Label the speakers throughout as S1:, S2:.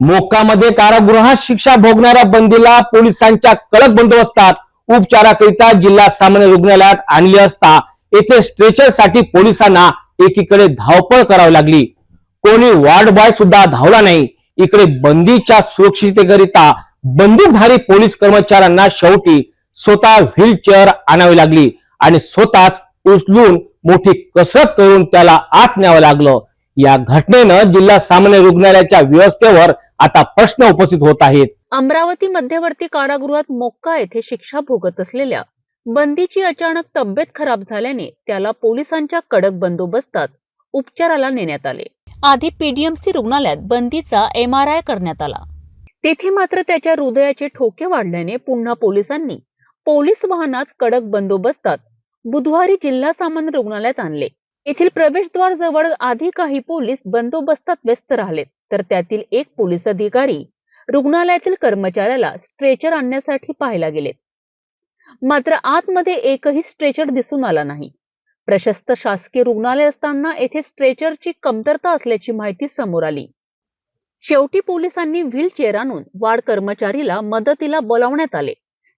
S1: मोक्कामध्ये कारागृहात शिक्षा भोगणाऱ्या बंदीला पोलिसांच्या कडक बंदोबस्तात उपचाराकरिता जिल्हा सामान्य रुग्णालयात आणले असता येथे स्ट्रेचरसाठी पोलिसांना एकीकडे धावपळ करावी लागली. कोणी वार्ड बॉय सुद्धा धावला नाही. इकडे बंदीच्या सुरक्षिततेकरिता बंदूकधारी पोलीस कर्मचाऱ्यांना शेवटी स्वतः व्हीलचेअर आणावी लागली आणि स्वतःच उचलून मोठी कसरत करून त्याला आत न्यावं लागलं. या घटनेनं जिल्हा सामान्य रुग्णालयाच्या व्यवस्थेवर आता प्रश्न उपस्थित होत आहेत.
S2: अमरावती मध्यवर्ती कारागृहात मोक्का येथे शिक्षा भोगत असलेल्या बंदीची अचानक तब्येत खराब झाल्याने त्याला पोलिसांच्या कडक बंदोबस्तात उपचाराला नेण्यात आले. आधी पीडीएमसी रुग्णालयात बंदीचा एम आर आय करण्यात आला. तेथे मात्र त्याच्या हृदयाचे ठोके वाढल्याने पुन्हा पोलिसांनी पोलीस वाहनात कडक बंदोबस्तात बुधवारी जिल्हा सामान्य रुग्णालयात आणले. येथील प्रवेशद्वार जवळ आधी काही पोलीस बंदोबस्तात व्यस्त राहिलेत तर त्यातील एक पोलीस अधिकारी रुग्णालयातील कर्मचाऱ्याला स्ट्रेचर आणण्यासाठी पाहायला गेलेत मात्र आतमध्ये एकही स्ट्रेचर दिसून आला नाही. प्रशस्त शासकीय रुग्णालय असताना येथे स्ट्रेचरची कमतरता असल्याची माहिती समोर आली. शेवटी पोलिसांनी व्हीलचेअर आणून वार्ड कर्मचारीला मदतीला बोलावण्यात आले.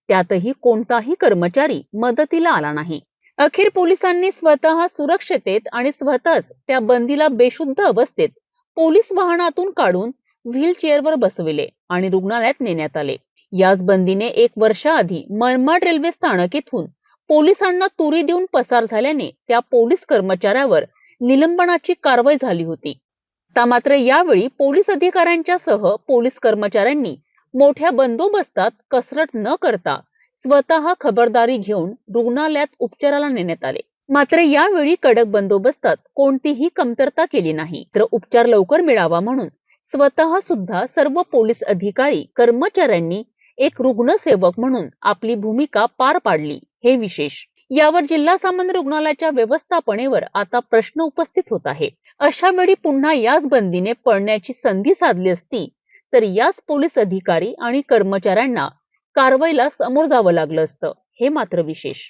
S2: त्यातही कोणताही कर्मचारी मदतीला आला नाही. अखेर पोलिसांनी स्वतः सुरक्षतेत आणि स्वतःच त्या बंदीला बेशुद्ध अवस्थेत पोलीस वाहनातून काढून व्हीलचेअरवर बसविले आणि रुग्णालयात नेण्यात आले. याच बंदीने एक वर्षाआधी मनमाड रेल्वे स्थानक येथून पोलिसांना तुरी देऊन पसार झाल्याने त्या पोलीस कर्मचाऱ्यावर निलंबनाची कारवाई झाली होती. आता मात्र यावेळी पोलीस अधिकाऱ्यांच्या सह पोलीस कर्मचाऱ्यांनी मोठ्या बंदोबस्तात कसरत न करता स्वतः खबरदारी घेऊन रुग्णालयात उपचाराला नेण्यात आले. मात्र यावेळी कडक बंदोबस्तात कोणतीही कमतरता केली नाही. तर उपचार लवकर मिळावा म्हणून स्वतः सुद्धा सर्व पोलीस अधिकारी कर्मचाऱ्यांनी एक रुग्णसेवक म्हणून आपली भूमिका पार पाडली. हे विशेष. यावर जिल्हा सामान्य रुग्णालयाच्या व्यवस्थापनेवर आता प्रश्न उपस्थित होत आहे अशा वेळी पुन्हा याच बंदीने पळण्याची संधी साधली असती तर याच पोलीस अधिकारी आणि कर्मचाऱ्यांना कारवाईला समोर जावं लागलं असतं. हे मात्र विशेष.